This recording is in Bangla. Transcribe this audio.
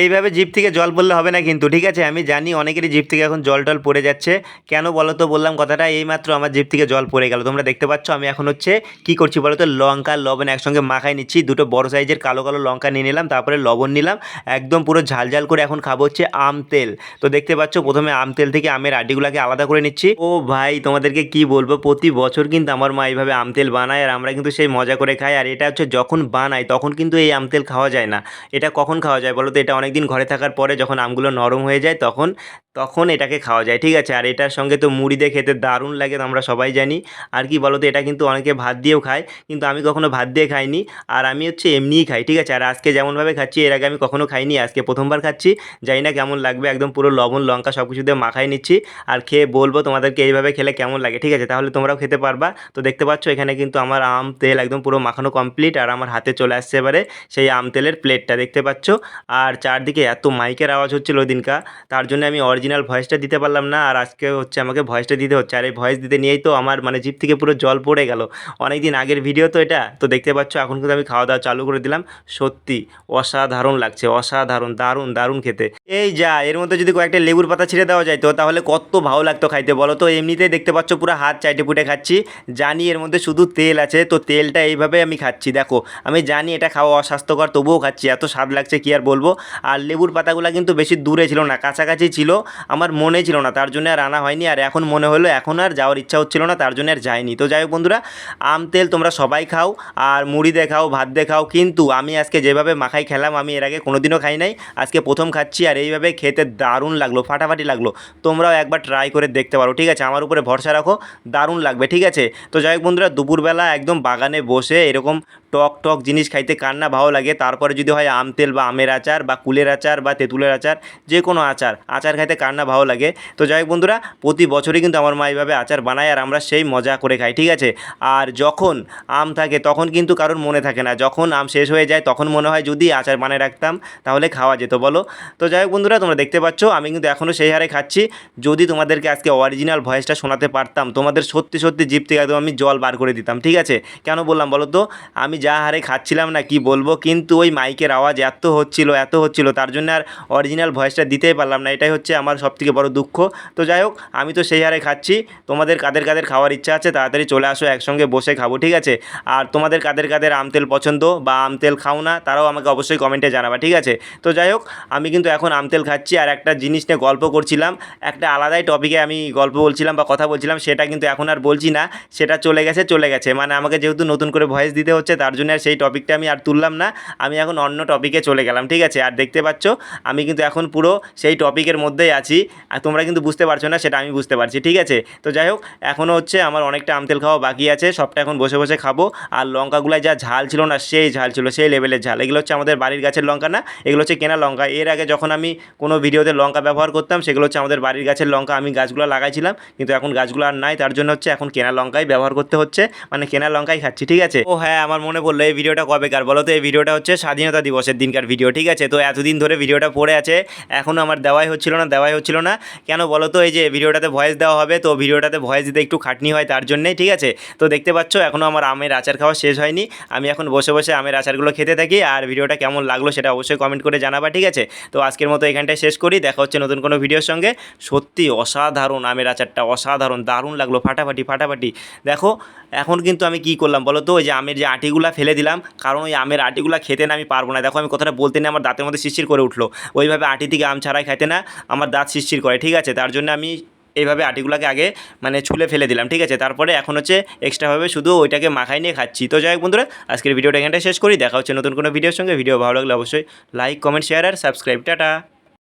এইভাবে জিপ থেকে জল পড়লে হবে না কিন্তু, ঠিক আছে? আমি জানি অনেকেরই জিপ থেকে এখন জল টল পড়ে যাচ্ছে। কেন বলো তো? বললাম কথাটা এইমাত্র আমার জিপ থেকে জল পড়ে গেল। তোমরা দেখতে পাচ্ছ আমি এখন হচ্ছে কি করছি বলো তো? লঙ্কা, লবণ একসঙ্গে মাখাই নিচ্ছি। দুটো বড় সাইজের কালো কালো লঙ্কা নিয়ে নিলাম, তারপরে লবণ নিলাম। একদম পুরো ঝাল ঝাল করে এখন খাব হচ্ছে আম তেল। তো দেখতে পাচ্ছ প্রথমে আম তেল থেকে আমের আটিগুলোকে আলাদা করে নিচ্ছি। ও ভাই, তোমাদেরকে কি বলব? প্রতি বছর কিন্তু আমার মা এইভাবে আম তেল বানায় আর আমরা কিন্তু সেই মজা করে খাই। আর এটা হচ্ছে যখন বানাই, তখন কিন্তু এই আম তেল খাওয়া যায় না। এটা কখন খাওয়া যায় বলো তো? এটা অনেক দিন ঘরে থাকার পরে যখন আমগুলো নরম হয়ে যায় তখন তখন এটাকে খাওয়া যায়, ঠিক আছে? আর এটার সঙ্গে তো মুড়ি দিয়ে খেতে দারুণ লাগে আমরা সবাই জানি। আর কি বলো তো এটা কিন্তু অনেকে ভাত দিয়েও খায়, কিন্তু আমি কখনো ভাত দিয়ে খাইনি, আর আমি হচ্ছে এমনিই খাই, ঠিক আছে? আর আজকে যেমনভাবে খাচ্ছি, এর আগে আমি কখনো খাইনি, আজকে প্রথমবার খাচ্ছি, জানি না কেমন লাগবে, একদম পুরো লবণ, লঙ্কা সব কিছু দিয়ে মাখাই নিচ্ছি, আর খেয়ে বলব তোমাদেরকে এইভাবে খেলে কেমন লাগে, ঠিক আছে? তাহলে তোমরাও খেতে পারবা। তো দেখতে পাচ্ছ, এখানে কিন্তু আমার আম তেল একদম পুরো মাখানো কমপ্লিট আর আমার হাতে চলে আসছে এবারে সেই আম তেলের প্লেটটা দেখতে পাচ্ছ? আর চারদিকে এত মাইকের আওয়াজ হচ্ছিল ওই দিনকা তার জন্য আমি অরিজিনাল ভয়েসটা দিতে পারলাম না, আর আজকে হচ্ছে আমাকে ভয়েসটা দিতে হচ্ছে। আর এই ভয়েস দিতে নিয়েই তো আমার মানে জিপ থেকে পুরো জল পড়ে গেল। অনেক দিন আগের ভিডিও তো এটা। তো দেখতে পাচ্ছ, এখন কিন্তু আমি খাওয়া দাওয়া চালু করে দিলাম। সত্যি অসাধারণ লাগছে, অসাধারণ, দারুণ দারুণ খেতে। এই যা, এর মধ্যে যদি কয়েকটা লেবুর পাতা ছিঁড়ে দেওয়া যায় তো তাহলে কত ভালো লাগতো খাইতে, বলো তো? এমনিতেই দেখতে পাচ্ছ, পুরো হাত চাইটে পুটে খাচ্ছি। জানি এর মধ্যে শুধু তেল আছে, তো তেলটা এইভাবে আমি খাচ্ছি। দেখো, আমি জানি এটা খাওয়া অস্বাস্থ্যকর, তবুও খাচ্ছি। এত স্বাদ লাগছে, কি আর বলব? আর লেবুর পাতাগুলো কিন্তু বেশি দূরে ছিল না, কাছাকাছি ছিল। আমার মনে ছিল না, তার জন্য আর আনা হয়নি আর এখন মনে হলো এখন আর যাওয়ার ইচ্ছা হচ্ছিল না, তার জন্য আর যাইনি। তো যাই হোক বন্ধুরা, আম তেল তোমরা সবাই খাও আর মুড়ি দিয়ে খাও, ভাত দিয়ে খাও, কিন্তু আমি আজকে যেভাবে মাখাই খেলাম, আমি এর আগে কোনোদিনও খাই নাই, আজকে প্রথম খাচ্ছি আর এইভাবে খেতে দারুণ লাগল, ফাটাফাটি লাগল। তোমরাও একবার ট্রাই করে দেখতে পারো, ঠিক আছে? আমার উপরে ভরসা রাখো, দারুণ লাগবে, ঠিক আছে? তো যাই হোক বন্ধুরা, দুপুরবেলা একদম বাগানে বসে এরকম টক টক জিনিস খাইতে কার না ভালো লাগে, তারপরে যদি হয় আম তেল বা আমের আচার বা কুলের আচার বা তেঁতুলের আচার যে কোনো আচার আচার খাইতে কার না ভালো লাগে। তো যাই বন্ধুরা, প্রতি বছরই কিন্তু আমার মা এইভাবে আচার বানায় আর আমরা সেই মজা করে খাই, ঠিক আছে? আর যখন আম থাকে তখন কিন্তু কারোর মনে থাকে না। যখন আম শেষ হয়ে যায় তখন মনে হয় যদি আচার বানিয়ে রাখতাম তাহলে খাওয়া যেত, বলো? তো যাই বন্ধুরা, তোমরা দেখতে পাচ্ছ, আমি কিন্তু এখনও সেই হারে খাচ্ছি। যদি তোমাদেরকে আজকে অরিজিনাল ভয়েসটা শোনাতে পারতাম, তোমাদের সত্যি সত্যি জিপ থেকে একদম আমি জল বার করে দিতাম, ঠিক আছে? কেন বললাম বলো তো? আমি যা হারে খাচ্ছিলাম না কি বলব, কিন্তু ওই মাইকের আওয়াজ এত হচ্ছিল এত হচ্ছিল, তার জন্য আর অরিজিনাল ভয়েসটা দিতেই পারলাম না। এটাই হচ্ছে আমার সবথেকে বড় দুঃখ। তো যাই হোক, আমি তো সেই হারে খাচ্ছি। তোমাদের কাদের কাদের খাওয়ার ইচ্ছা আছে, তাড়াতাড়ি চলে আসো, একসঙ্গে বসে খাব, ঠিক আছে? আর তোমাদের কাদের কাদের আম তেল পছন্দ বা আম তেল খাও না, তারাও আমাকে অবশ্যই কমেন্টে জানাবা, ঠিক আছে? তো যাই হোক, আমি কিন্তু এখন আম তেল খাচ্ছি আর একটা জিনিস নিয়ে গল্প করছিলাম। একটা আলাদাই টপিকে আমি গল্প বলছিলাম বা কথা বলছিলাম, সেটা কিন্তু এখন আর বলছি না। সেটা চলে গেছে চলে গেছে। মানে আমাকে যেহেতু নতুন করে ভয়েস দিতে হচ্ছে, তার জন্য আর সেই টপিকটা আমি আর তুললাম না। আমি এখন অন্য টপিকে চলে গেলাম, ঠিক আছে? আর দেখতে পাচ্ছ, আমি কিন্তু এখন পুরো সেই টপিকের মধ্যেই আছি। আর তোমরা কিন্তু বুঝতে পারছ না, সেটা আমি বুঝতে পারছি, ঠিক আছে? তো যাই হোক এখনও হচ্ছে আমার অনেকটা আমতেল খাওয়া বাকি আছে, সবটা এখন বসে বসে খাব। আর লঙ্কাগুলায় যা ঝাল ছিল না, সেই ঝাল ছিল, সেই লেভেলের ঝাল। এগুলো হচ্ছে আমাদের বাড়ির গাছের লঙ্কা না? এগুলো হচ্ছে কেনা লঙ্কা। এর আগে যখন আমি কোনো ভিডিওতে লঙ্কা ব্যবহার করতাম, সেগুলো হচ্ছে আমাদের বাড়ির গাছের লঙ্কা আমি গাছগুলো লাগাইছিলাম। কিন্তু এখন গাছগুলো আর নাই, তার জন্য হচ্ছে এখন কেনা লঙ্কাই ব্যবহার করতে হচ্ছে। মানে কেনা লঙ্কাই খাচ্ছি, ঠিক আছে? ও হ্যাঁ আমার মনে পড়ল, এই ভিডিওটা কবেকার বলো তো, এই ভিডিওটা হচ্ছে স্বাধীনতা দিবসের দিনকার ভিডিও ঠিক আছে? তো এতদিন ধরে ভিডিওটা পড়ে আছে। এখনও আমার দেওয়াই হচ্ছিল না, দেওয়াই হচ্ছিল না। কেন বলো তো, এই যে ভিডিওটাতে ভয়েস দেওয়া হবে, তো ভিডিওটাতে ভয়েস দিতে একটু খাটনি হয় তার জন্যেই, ঠিক আছে? তো দেখতে পাচ্ছ এখনও আমার আমের আচার খাওয়া শেষ হয়নি। আমি এখন বসে বসে আমের আচারগুলো খেতে থাকি, আর ভিডিওটা কেমন লাগল সেটা অবশ্যই কমেন্ট করে জানাবা, ঠিক আছে? তো আজকের মতো এখানটায় শেষ করি, দেখা হচ্ছে নতুন কোনো ভিডিওর সঙ্গে। সত্যি অসাধারণ আমের আচারটা, অসাধারণ, দারুণ লাগল, ফাটাফাটি ফাটাফাটি। দেখো, এখন কিন্তু আমি কি করলাম বলো তো, ওই যে আমের যে আটিগুলা ফেলে দিলাম, কারণ ওই আমের আটিগুলা খেতে না আমি পারব না। দেখো, আমি কথাটা বলতে না আমার দাঁতের মধ্যে শিশির করে উঠল। ওইভাবে আটি থেকে আম ছাড়াই খাইতে না, আমার দাঁত শিরশির করে, ঠিক আছে? তার জন্য আমি এইভাবে আটিগুলোকে আগে মানে ছুলে ফেলে দিলাম, ঠিক আছে? তারপরে এখন হচ্ছে এক্সট্রাভাবে শুধু ওইটাকে মাখাই নিয়ে খাচ্ছি। তো যাই হোক বন্ধুরা, আজকের ভিডিওটা এখানটা শেষ করি, দেখা হচ্ছে নতুন কোনো ভিডিওর সঙ্গে। ভিডিও ভালো লাগলে অবশ্যই লাইক কমেন্ট শেয়ার আর সাবস্ক্রাইব টাটা!